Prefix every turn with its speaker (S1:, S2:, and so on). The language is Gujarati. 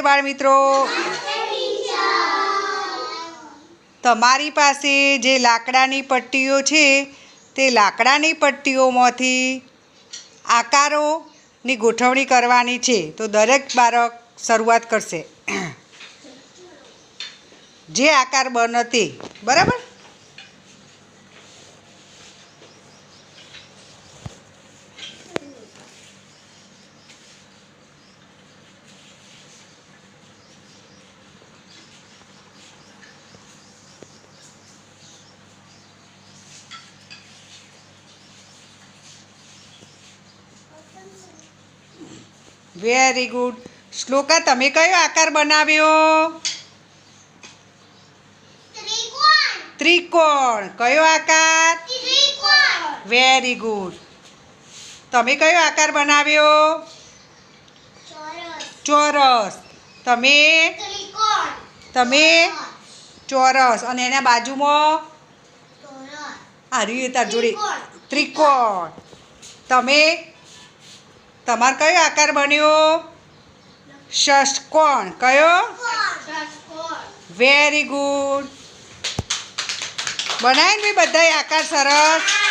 S1: બાળ મિત્રો તમારી પાસે જે લાકડાની પટ્ટીઓ છે, તે લાકડાની પટ્ટીઓમાંથી આકારોની ગોઠવણી કરવાની છે. તો દરેક બાળક શરૂઆત કરશે. જે આકાર બને તે બરાબર? વેરી ગુડ શ્લોકા તમે કયો આકાર બનાવ્યો? ત્રિકોણ. કયો આકાર? વેરી ગુડ તમે કયો આકાર બનાવ્યો? ચોરસ. તમે? તમે? ચોરસ. અને એના બાજુમાં? આ રીતે તાર જોડે. ત્રિકોણ. તમે? તમારો કયો આકાર બન્યો? ષષ્ટકોણ કયો? વેરી ગુડ બનાવીને બી ભાઈ બધાય આકાર સરસ.